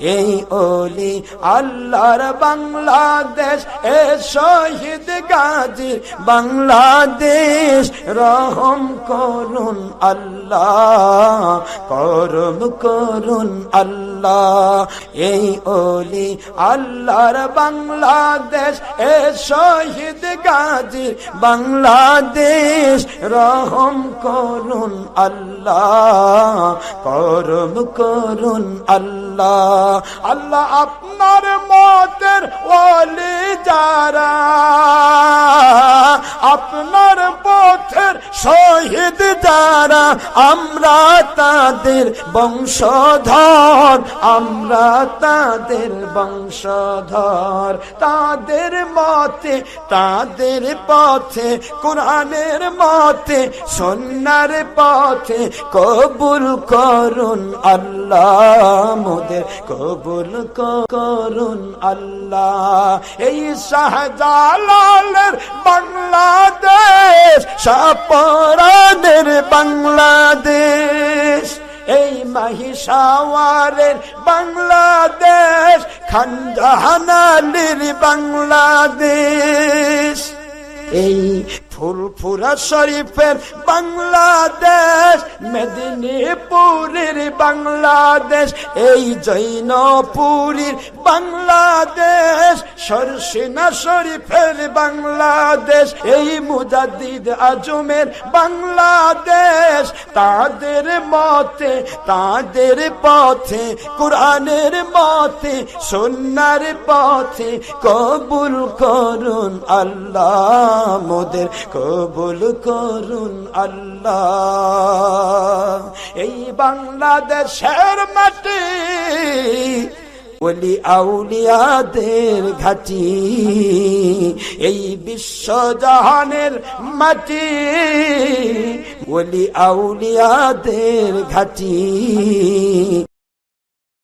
এই ওলি আল্লাহর বাংলাদেশ, এ শহীদ গাজী বাংলাদেশ, রহম করুন আল্লাহ করম করুন আল্লাহ। এই ওলি আল্লাহর বাংলাদেশ, এ শহীদ গাজী বাংলাদেশ, রহম করুন আল্লাহ করম করুন আল্লাহ। আল্লাহ। আপনার মতের ওলি যারা। শহীদ যারা, আমরা তাদের বংশধর, আমরা তাদের বংশধর। তাদের মতে, তাদের পথে, কোরআনের মতে, সন্ন্যার পথে কবুল করুন আল্লাহ মোদের, কবুল করুন আল্লাহ। এই শাহজালালের বাংলাদেশ সাপরানের বাংলাদেশ। এই মাহিসাওয়ারের বাংলাদেশ, খানজাহানালির বাংলাদেশ। এই ফুলফুরা শরীফের বাংলাদেশ, মেদিনীপুরের বাংলাদেশ, এই জৈনপুরীর বাংলাদেশ সরসিনা শরীফের বাংলাদেশ, এই মুজাদ্দিদ আজমের বাংলাদেশ। তাদের মতে, তাদের পথে, কোরআনের মতে সন্ন্যার পথে কবুল করুন আল্লাহ মোদের, কবুল করুন আল্লাহ। এই বাংলাদেশের মাটি ওলি আউলিয়াদের ঘাটি এই বিশ্বজাহানের মাটি। ওলি আউলিয়াদের ঘাটি